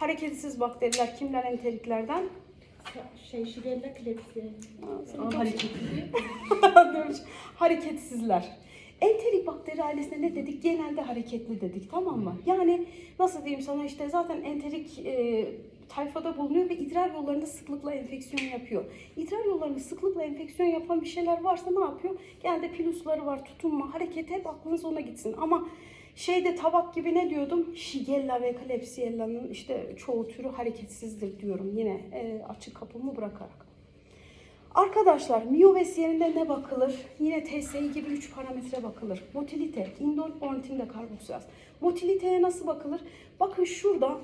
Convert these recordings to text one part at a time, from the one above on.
Hareketsiz bakteriler kimler enteriklerden? Şey, Şirella klepsi. Aa, hareketli. Hareketsizler. Enterik bakteri ailesine ne dedik? Genelde hareketli dedik tamam mı? Yani nasıl diyeyim sana işte zaten enterik e, tayfada bulunuyor ve idrar yollarında sıklıkla enfeksiyon yapıyor. İdrar yollarında sıklıkla enfeksiyon yapan bir şeyler varsa ne yapıyor? Genelde pilusları var, tutunma, hareket hep aklınız ona gitsin. Ama şeyde tabak gibi ne diyordum? Shigella ve Klebsiella'nın işte çoğu türü hareketsizdir diyorum yine e, açık kapımı bırakarak. Arkadaşlar miyoves yerinde ne bakılır? Yine TSI gibi 3 parametre bakılır. Motilite, indol, ornitin karboksilaz. Motiliteye nasıl bakılır? Bakın şurada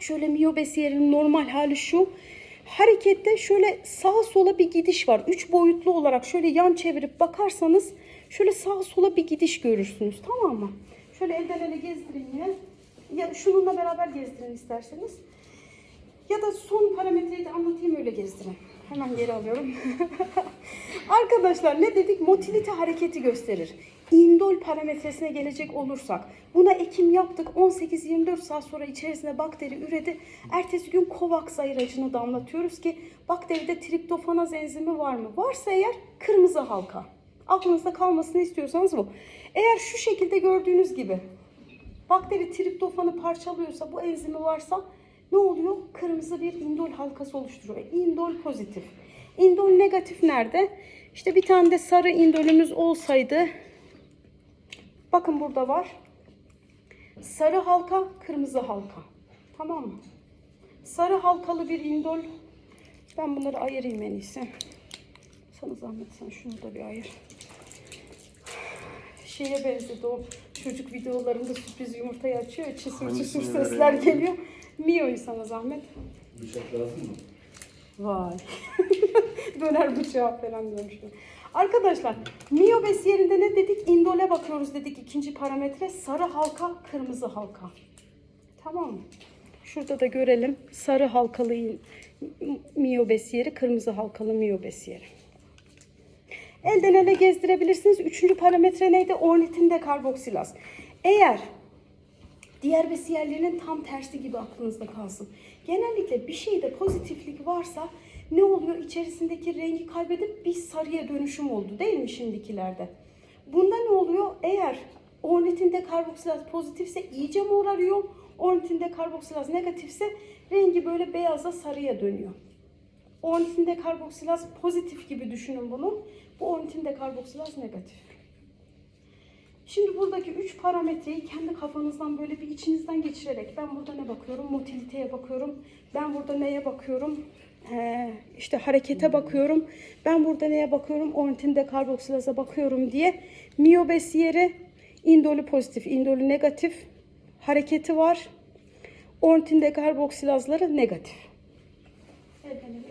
şöyle miyobes yerinin normal hali şu. Harekette şöyle sağa sola bir gidiş var. 3 boyutlu olarak şöyle yan çevirip bakarsanız şöyle sağa sola bir gidiş görürsünüz. Tamam mı? Şöyle elden ele gezdirin yine. Ya şununla beraber gezdirin isterseniz. Ya da son parametreyi de anlatayım öyle gezdirin. Hemen geri alıyorum. Arkadaşlar ne dedik? Motilite hareketi gösterir. İndol parametresine gelecek olursak buna ekim yaptık. 18-24 saat sonra içerisinde bakteri üredi. Ertesi gün Kovax ayıracını damlatıyoruz ki bakteride triptofanaz enzimi var mı? Varsa eğer kırmızı halka. Aklınızda kalmasını istiyorsanız bu. Eğer şu şekilde gördüğünüz gibi bakteri triptofanı parçalıyorsa bu enzimi varsa ne oluyor? Kırmızı bir indol halkası oluşturuyor. Indol pozitif. Indol negatif nerede? İşte bir tane de sarı indolümüz olsaydı bakın burada var. Sarı halka, kırmızı halka. Tamam mı? Sarı halkalı bir indol. Ben bunları ayırayım en iyisi. Sana zahmet sen şunu da bir ayır. Şeye benzedi o çocuk videolarında sürpriz yumurtayı açıyor. Çısır çısır Hangisini sesler vereyim? geliyor. Mio'yu sana zahmet. Bıçak lazım mı? Vay. Döner bıçağı falan diyormuştum. Arkadaşlar miyobes yerinde ne dedik? İndole bakıyoruz dedik ikinci parametre. Sarı halka, kırmızı halka. Tamam mı? Şurada da görelim. Sarı halkalı miyobes yeri, kırmızı halkalı miyobes yeri. Elden ele gezdirebilirsiniz. Üçüncü parametre neydi? Ornitin de karboksilaz. Eğer diğer besiyerlerinin tam tersi gibi aklınızda kalsın. Genellikle bir şeyde pozitiflik varsa ne oluyor? İçerisindeki rengi kaybedip bir sarıya dönüşüm oldu değil mi şimdikilerde? Bunda ne oluyor? Eğer ornitinde karboksilaz pozitifse iyice morarıyor. Ornitinde karboksilaz negatifse rengi böyle beyaza sarıya dönüyor. Ornitinde karboksilaz pozitif gibi düşünün bunu. Bu ornitinde karboksilaz negatif. Şimdi buradaki üç parametreyi kendi kafanızdan böyle bir içinizden geçirerek ben burada ne bakıyorum? Motiliteye bakıyorum. Ben burada neye bakıyorum? Ee, işte harekete bakıyorum. Ben burada neye bakıyorum? Ornitinde karboksilaza bakıyorum diye. Miyobes yeri indolü pozitif, indolü negatif. Hareketi var. Ornitinde karboksilazları negatif. Gösterelim.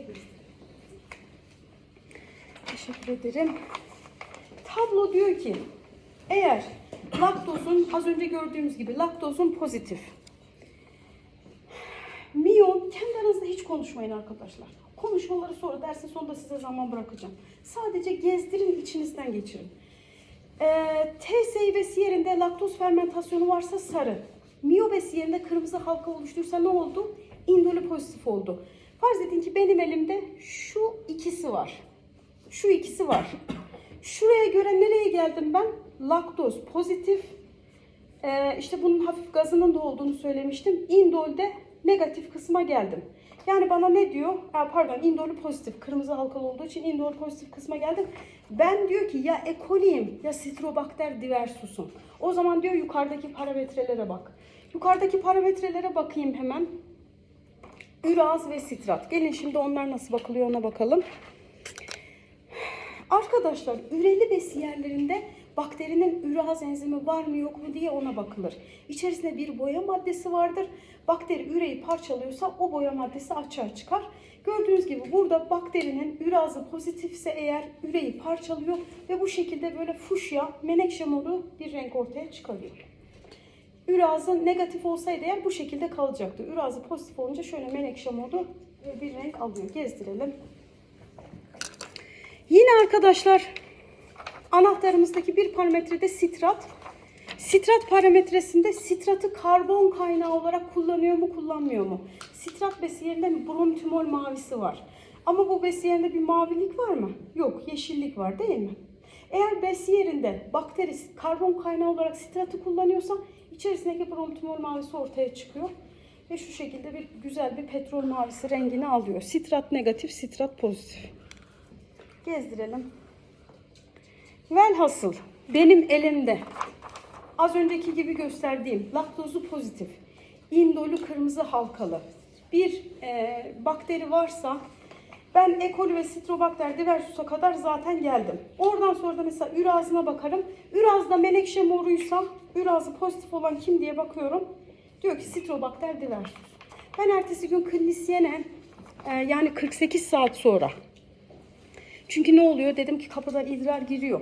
Teşekkür ederim. Tablo diyor ki eğer laktozun az önce gördüğümüz gibi laktozun pozitif. Miyon kendi aranızda hiç konuşmayın arkadaşlar. Konuşmaları sonra dersin sonunda size zaman bırakacağım. Sadece gezdirin içinizden geçirin. Ee, T seyvesi yerinde laktoz fermentasyonu varsa sarı. Miyobesi yerinde kırmızı halka oluşturursa ne oldu? İndolü pozitif oldu. Farz edin ki benim elimde şu ikisi var. Şu ikisi var. Şuraya göre nereye geldim ben? Laktoz pozitif. Ee, işte bunun hafif gazının da olduğunu söylemiştim. İndolde negatif kısma geldim. Yani bana ne diyor? Ha, pardon indolü pozitif. Kırmızı halkalı olduğu için indol pozitif kısma geldim. Ben diyor ki ya E. coli'yim ya Citrobacter diversus'um. O zaman diyor yukarıdaki parametrelere bak. Yukarıdaki parametrelere bakayım hemen. Üraz ve sitrat. Gelin şimdi onlar nasıl bakılıyor ona bakalım. Arkadaşlar üreli besi yerlerinde bakterinin üraz enzimi var mı yok mu diye ona bakılır. İçerisinde bir boya maddesi vardır. Bakteri üreyi parçalıyorsa o boya maddesi açığa çıkar. Gördüğünüz gibi burada bakterinin ürazı pozitifse eğer üreyi parçalıyor ve bu şekilde böyle fuşya, menekşe modu bir renk ortaya çıkarıyor. Ürazı negatif olsaydı eğer bu şekilde kalacaktı. Ürazı pozitif olunca şöyle menekşe modu bir renk alıyor. Gezdirelim. Yine arkadaşlar anahtarımızdaki bir parametrede sitrat. Sitrat parametresinde sitratı karbon kaynağı olarak kullanıyor mu kullanmıyor mu? Sitrat besiyerinde bromtimol mavisi var. Ama bu besiyerinde bir mavilik var mı? Yok yeşillik var değil mi? Eğer besiyerinde bakteri karbon kaynağı olarak sitratı kullanıyorsa içerisindeki bromtimol mavisi ortaya çıkıyor. Ve şu şekilde bir güzel bir petrol mavisi rengini alıyor. Sitrat negatif, sitrat pozitif. Gezdirelim. Velhasıl benim elimde az önceki gibi gösterdiğim laktozu pozitif, indolü kırmızı halkalı bir e, bakteri varsa ben E. coli ve Strobacter diversus'a kadar zaten geldim. Oradan sonra da mesela ürazına bakarım. Ürazda menekşe moruysa ürazı pozitif olan kim diye bakıyorum. Diyor ki Strobacter diversus. Ben ertesi gün klinisyene e, yani 48 saat sonra çünkü ne oluyor? Dedim ki kapıdan idrar giriyor.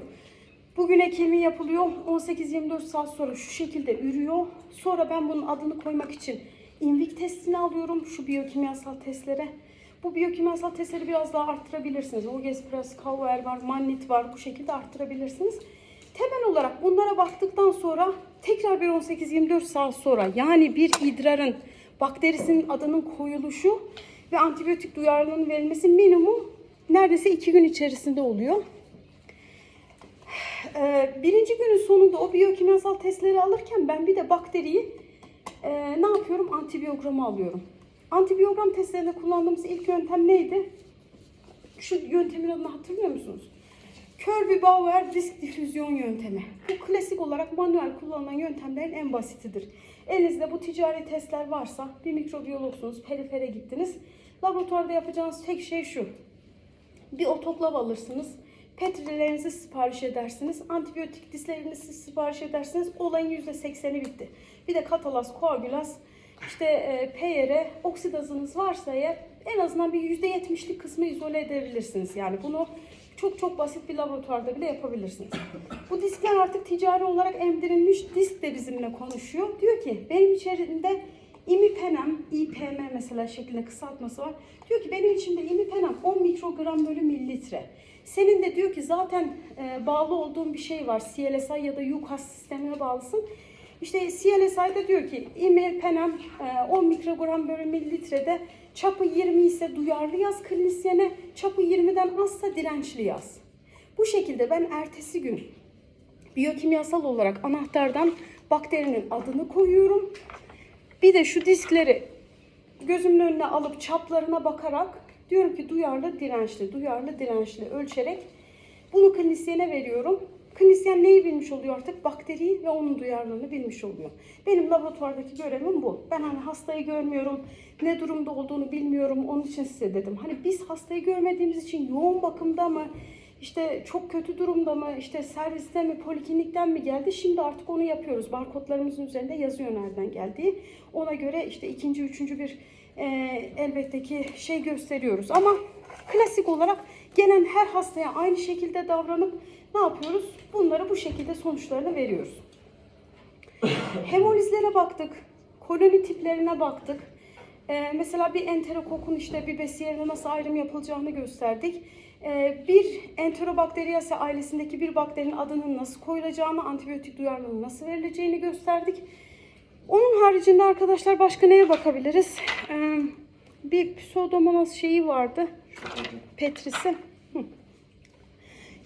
Bugün ekimi yapılıyor. 18-24 saat sonra şu şekilde ürüyor. Sonra ben bunun adını koymak için invik testini alıyorum. Şu biyokimyasal testlere. Bu biyokimyasal testleri biraz daha arttırabilirsiniz. Oges Press, Kauer var, Mannit var. Bu şekilde arttırabilirsiniz. Temel olarak bunlara baktıktan sonra tekrar bir 18-24 saat sonra yani bir idrarın bakterisinin adının koyuluşu ve antibiyotik duyarlılığının verilmesi minimum neredeyse iki gün içerisinde oluyor. Ee, birinci günün sonunda o biyokimyasal testleri alırken ben bir de bakteriyi e, ne yapıyorum? Antibiyogramı alıyorum. Antibiyogram testlerinde kullandığımız ilk yöntem neydi? Şu yöntemin adını hatırlıyor musunuz? Kirby-Bauer disk difüzyon yöntemi. Bu klasik olarak manuel kullanılan yöntemlerin en basitidir. Elinizde bu ticari testler varsa bir mikrobiyologsunuz, perifere gittiniz. Laboratuvarda yapacağınız tek şey şu. Bir otoklav alırsınız. Petrilerinizi sipariş edersiniz. Antibiyotik dislerinizi sipariş edersiniz. Olayın %80'i bitti. Bir de katalas, koagülas, işte e, PYR, oksidazınız varsa eğer en azından bir %70'lik kısmı izole edebilirsiniz. Yani bunu çok çok basit bir laboratuvarda bile yapabilirsiniz. Bu diskler artık ticari olarak emdirilmiş. Disk de bizimle konuşuyor. Diyor ki benim içerimde imipenem, IPM mesela şeklinde kısaltması var. Diyor ki benim içimde imipenem 10 mikrogram bölü mililitre. Senin de diyor ki zaten e, bağlı olduğun bir şey var. CLSI ya da UCAS sistemine bağlısın. İşte CLSI'de diyor ki imipenem e, 10 mikrogram bölü mililitrede çapı 20 ise duyarlı yaz klinisyene, çapı 20'den azsa dirençli yaz. Bu şekilde ben ertesi gün biyokimyasal olarak anahtardan bakterinin adını koyuyorum. Bir de şu diskleri gözümün önüne alıp çaplarına bakarak diyorum ki duyarlı dirençli, duyarlı dirençli ölçerek bunu klinisyene veriyorum. Klinisyen neyi bilmiş oluyor artık? Bakteriyi ve onun duyarlılığını bilmiş oluyor. Benim laboratuvardaki görevim bu. Ben hani hastayı görmüyorum, ne durumda olduğunu bilmiyorum. Onun için size dedim. Hani biz hastayı görmediğimiz için yoğun bakımda mı, işte çok kötü durumda mı, işte serviste mi, poliklinikten mi geldi? Şimdi artık onu yapıyoruz. Barkodlarımızın üzerinde yazıyor nereden geldiği. Ona göre işte ikinci, üçüncü bir e, elbette ki şey gösteriyoruz. Ama klasik olarak gelen her hastaya aynı şekilde davranıp ne yapıyoruz? Bunları bu şekilde sonuçlarını veriyoruz. Hemolizlere baktık. Koloni tiplerine baktık. Ee, mesela bir enterokokun işte bir besiyerine nasıl ayrım yapılacağını gösterdik. Ee, bir enterobakteriyase ailesindeki bir bakterinin adının nasıl koyulacağını, antibiyotik duyarlılığının nasıl verileceğini gösterdik. Onun haricinde arkadaşlar başka neye bakabiliriz? Ee, bir pseudomonas şeyi vardı. Petrisi.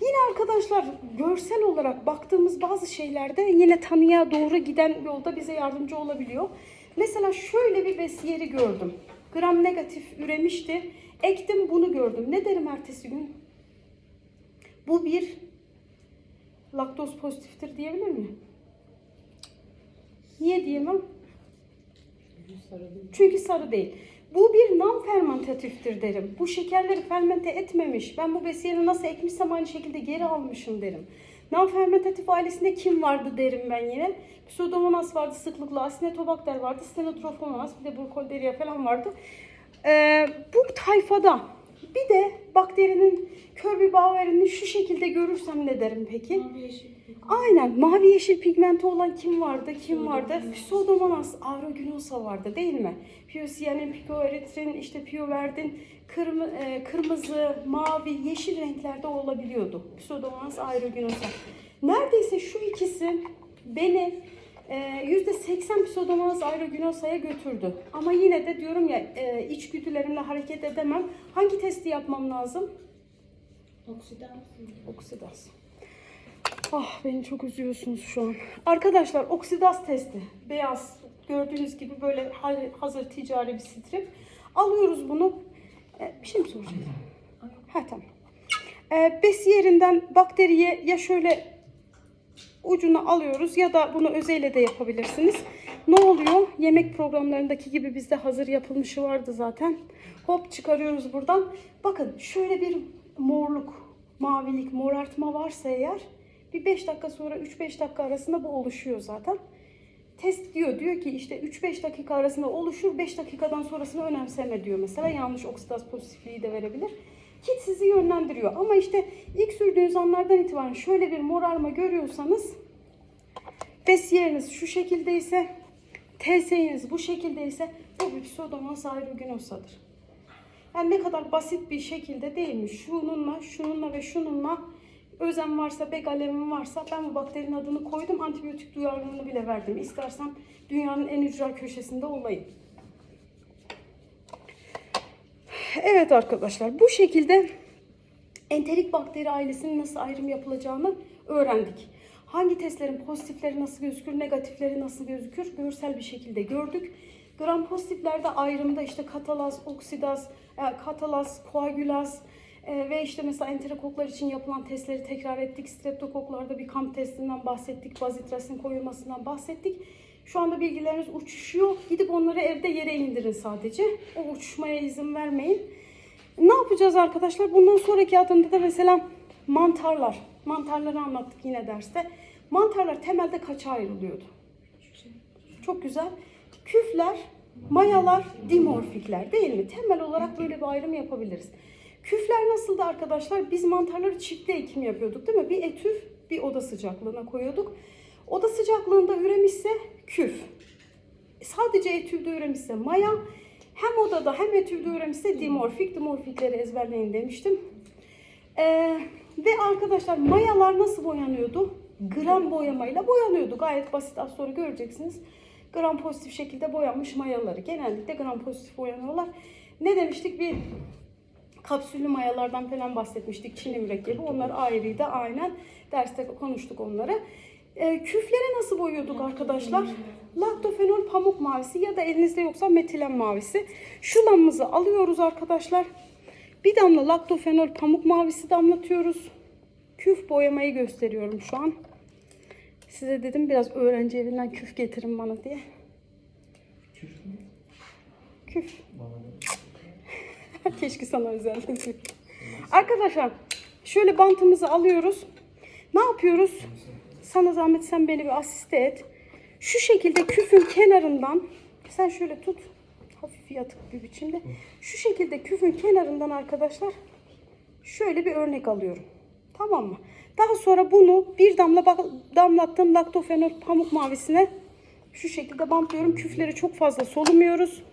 Yine arkadaşlar görsel olarak baktığımız bazı şeylerde yine tanıya doğru giden yolda bize yardımcı olabiliyor. Mesela şöyle bir besiyeri gördüm. Gram negatif üremişti. Ektim bunu gördüm. Ne derim ertesi gün? Bu bir laktoz pozitiftir diyebilir miyim? Niye diyemem? Çünkü sarı değil. Bu bir non fermentatiftir derim. Bu şekerleri fermente etmemiş. Ben bu besiyeri nasıl ekmişsem aynı şekilde geri almışım derim. Non fermentatif ailesinde kim vardı derim ben yine. Pseudomonas vardı sıklıkla, Acinetobacter vardı, Stenotrophomonas, bir de Burkholderia falan vardı. Ee, bu tayfada bir de bakterinin Kirby-Bauer'ini şu şekilde görürsem ne derim peki? Mavi yeşil. Aynen. Mavi yeşil pigmenti olan kim vardı? Kim vardı? Pseudomonas aeruginosa vardı değil mi? Piyosiyanin, pikoeritrin, işte piyoverdin kırmı, e, kırmızı, mavi, yeşil renklerde olabiliyordu. Pseudomonas aeruginosa. Neredeyse şu ikisi beni %80 pseudomonas aeruginosa götürdü. Ama yine de diyorum ya e, içgüdülerimle hareket edemem. Hangi testi yapmam lazım? Oksidans. Oksidaz. Ah beni çok üzüyorsunuz şu an. Arkadaşlar oksidaz testi. Beyaz gördüğünüz gibi böyle ha- hazır ticari bir strip. Alıyoruz bunu. Ee, bir şey mi soracağım? Ha tamam. Ee, besi yerinden bakteriye ya şöyle ucunu alıyoruz ya da bunu özeyle de yapabilirsiniz. Ne oluyor? Yemek programlarındaki gibi bizde hazır yapılmışı vardı zaten. Hop çıkarıyoruz buradan. Bakın şöyle bir morluk, mavilik, morartma varsa eğer bir 5 dakika sonra 3-5 dakika arasında bu oluşuyor zaten. Test diyor, diyor ki işte 3-5 dakika arasında oluşur, 5 dakikadan sonrasını önemseme diyor mesela. Yanlış oksidaz pozitifliği de verebilir. Kit sizi yönlendiriyor ama işte ilk sürdüğünüz anlardan itibaren şöyle bir morarma görüyorsanız Besiyeriniz şu şekildeyse, TS'niz bu şekildeyse bu bir pseudomonas aeruginosadır. Yani ne kadar basit bir şekilde değil mi? Şununla, şununla ve şununla özem varsa, begalemim varsa ben bu bakterinin adını koydum. Antibiyotik duyarlılığını bile verdim. İstersen dünyanın en ücra köşesinde olayım. Evet arkadaşlar bu şekilde enterik bakteri ailesinin nasıl ayrım yapılacağını öğrendik. Hangi testlerin pozitifleri nasıl gözükür, negatifleri nasıl gözükür görsel bir şekilde gördük. Gram pozitiflerde ayrımda işte katalaz, oksidaz, e, katalaz, koagülaz e, ve işte mesela enterokoklar için yapılan testleri tekrar ettik. Streptokoklarda bir kamp testinden bahsettik, bazitrasin koyulmasından bahsettik. Şu anda bilgileriniz uçuşuyor. Gidip onları evde yere indirin sadece. O uçuşmaya izin vermeyin. Ne yapacağız arkadaşlar? Bundan sonraki adımda da mesela mantarlar. Mantarları anlattık yine derste. Mantarlar temelde kaça ayrılıyordu? Çok güzel. Küfler, mayalar, dimorfikler değil mi? Temel olarak böyle bir ayrım yapabiliriz. Küfler nasıldı arkadaşlar? Biz mantarları çifte ekim yapıyorduk değil mi? Bir etüf, bir oda sıcaklığına koyuyorduk. Oda sıcaklığında üremişse küf. Sadece etüvde üremişse maya, hem odada hem etüvde üremişse dimorfik. Dimorfikleri ezberleyin demiştim. Ee, ve arkadaşlar mayalar nasıl boyanıyordu? Gram boyamayla boyanıyordu. Gayet basit az sonra göreceksiniz. Gram pozitif şekilde boyanmış mayaları. Genellikle gram pozitif boyanıyorlar. Ne demiştik? Bir kapsüllü mayalardan falan bahsetmiştik. Çinli mürekkebi. Onlar ayrıydı aynen. Derste konuştuk onları. Ee, küfleri nasıl boyuyorduk arkadaşlar? Laktofenol pamuk mavisi ya da elinizde yoksa metilen mavisi. Şu damımızı alıyoruz arkadaşlar. Bir damla laktofenol pamuk mavisi damlatıyoruz. Küf boyamayı gösteriyorum şu an. Size dedim biraz öğrenci evinden küf getirin bana diye. Küf. Keşke sana özel. Arkadaşlar şöyle bantımızı alıyoruz. Ne yapıyoruz? Sana zahmet sen beni bir asiste et. Şu şekilde küfün kenarından sen şöyle tut. Hafif yatık bir biçimde. Şu şekilde küfün kenarından arkadaşlar şöyle bir örnek alıyorum. Tamam mı? Daha sonra bunu bir damla damlattığım laktofenol pamuk mavisine şu şekilde bantlıyorum. Küfleri çok fazla solumuyoruz.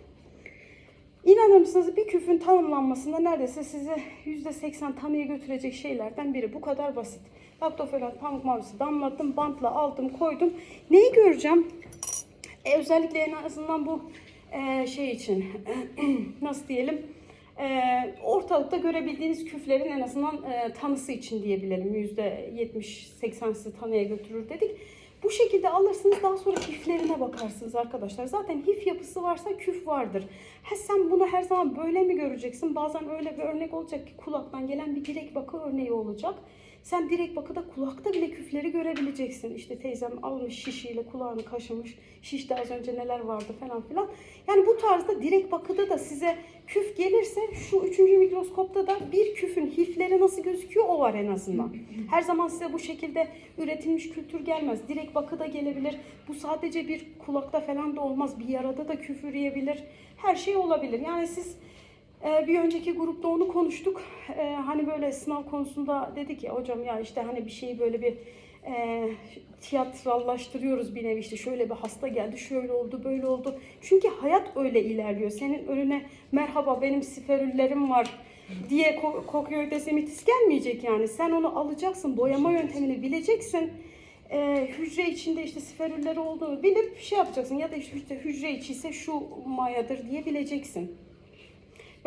İnanır mısınız bir küfün tanımlanmasında neredeyse size %80 tanıya götürecek şeylerden biri. Bu kadar basit. Laktofenol pamuk mavisi damlattım, bantla aldım, koydum. Neyi göreceğim? E, özellikle en azından bu e, şey için nasıl diyelim e, ortalıkta görebildiğiniz küflerin en azından e, tanısı için diyebilelim. %70-80 sizi tanıya götürür dedik. Bu şekilde alırsınız daha sonra hiflerine bakarsınız arkadaşlar. Zaten hif yapısı varsa küf vardır. Ha sen bunu her zaman böyle mi göreceksin? Bazen öyle bir örnek olacak ki kulaktan gelen bir direkt bakı örneği olacak. Sen direkt bakıda kulakta bile küfleri görebileceksin. İşte teyzem almış şişiyle kulağını kaşımış. Şişte az önce neler vardı falan filan. Yani bu tarzda direkt bakıda da size küf gelirse şu üçüncü mikroskopta da bir küfün hifleri nasıl gözüküyor o var en azından. Her zaman size bu şekilde üretilmiş kültür gelmez. Direkt bakıda gelebilir. Bu sadece bir kulakta falan da olmaz. Bir yarada da küf üreyebilir. Her şey olabilir. Yani siz ee, bir önceki grupta onu konuştuk. Ee, hani böyle sınav konusunda dedi ki hocam ya işte hani bir şeyi böyle bir e, tiyatrallaştırıyoruz bir nevi işte şöyle bir hasta geldi şöyle oldu böyle oldu. Çünkü hayat öyle ilerliyor. Senin önüne merhaba benim siferüllerim var diye ko- kokyoidesemitis gelmeyecek yani. Sen onu alacaksın boyama yöntemini bileceksin. e, hücre içinde işte sferülleri olduğunu bilip şey yapacaksın ya da işte hücre içi ise şu mayadır diye bileceksin.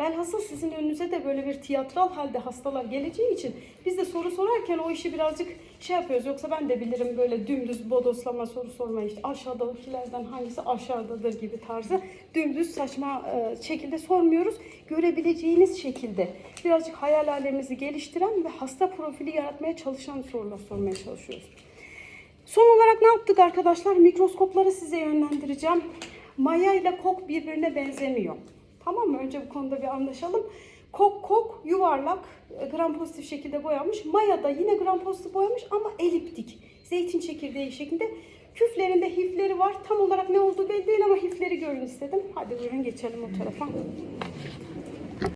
Velhasıl sizin önünüze de böyle bir tiyatral halde hastalar geleceği için biz de soru sorarken o işi birazcık şey yapıyoruz. Yoksa ben de bilirim böyle dümdüz bodoslama soru sormayı işte aşağıdakilerden hangisi aşağıdadır gibi tarzı dümdüz saçma e, şekilde sormuyoruz. Görebileceğiniz şekilde birazcık hayal alemimizi geliştiren ve hasta profili yaratmaya çalışan sorular sormaya çalışıyoruz. Son olarak ne yaptık arkadaşlar? Mikroskopları size yönlendireceğim. Maya ile kok birbirine benzemiyor. Tamam mı? Önce bu konuda bir anlaşalım. Kok kok yuvarlak, e, gram pozitif şekilde boyamış. Maya da yine gram pozitif boyamış ama eliptik. Zeytin çekirdeği şeklinde. Küflerinde hifleri var. Tam olarak ne olduğu belli değil ama hifleri görün istedim. Hadi buyurun geçelim o tarafa.